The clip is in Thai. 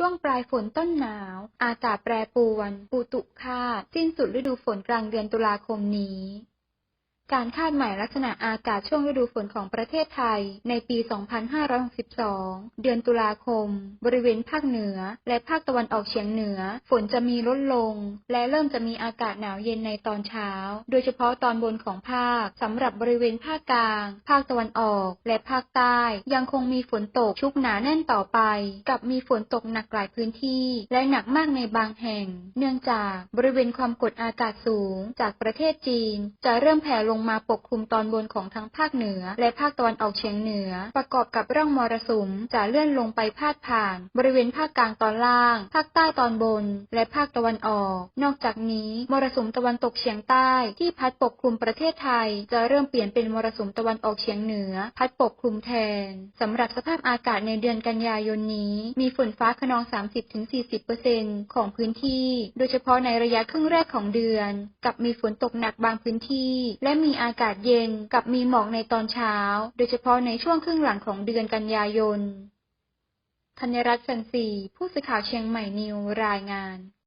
ช่วงปลายฝนต้นหนาว อากาศแปรปรวน อุตุคาดสิ้นสุดฤดูฝนกลางเดือนตุลาคมนี้ การคาดหมายลักษณะอากาศช่วงฤดูฝนของประเทศไทย ในปี 2562 เดือนตุลาคม บริเวณภาคเหนือ และภาคตะวันออกเฉียงเหนือ ฝนจะมีลดลง และเริ่มจะมีอากาศหนาวเย็นในตอนเช้า โดยเฉพาะตอนบนของภาค สำหรับบริเวณภาคกลาง ภาคตะวันออก และภาคใต้ ยังคงมีฝนตกชุกหนาแน่นต่อไป กับมีฝนตกหนักหลายพื้นที่ และหนักมากในบางแห่ง เนื่องจากบริเวณความกดอากาศสูง จากประเทศจีน จะเริ่มแผ่ลงมาปกคลุมตอนบนของทั้งภาคเหนือ และภาคตะวันออกเฉียงเหนือ ประกอบกับร่องมรสุมจะเลื่อนลงไปพาดผ่าน บริเวณภาคกลางตอนล่าง ภาคใต้ตอนบน และภาคตะวันออก นอกจากนี้ มรสุมตะวันตกเฉียงใต้ที่พัดปกคลุมประเทศไทย จะเริ่มเปลี่ยนเป็นมรสุมตะวันออกเฉียงเหนือ พัดปกคลุมแทนสำหรับสภาพอากาศในเดือนกันยายนนี้ มีฝนฟ้าขนอง 30-40%ของพื้นที่ โดยเฉพาะในระยะครึ่งแรกของเดือน กับมีฝนตกหนักบางพื้นที่ และมีมีอากาศเย็นกับมีหมอกในตอนเช้า โดยเฉพาะในช่วงครึ่งหลังของเดือนกันยายน ธัญรัตน์สันสีผู้สื่อข่าวเชียงใหม่นิวรายงาน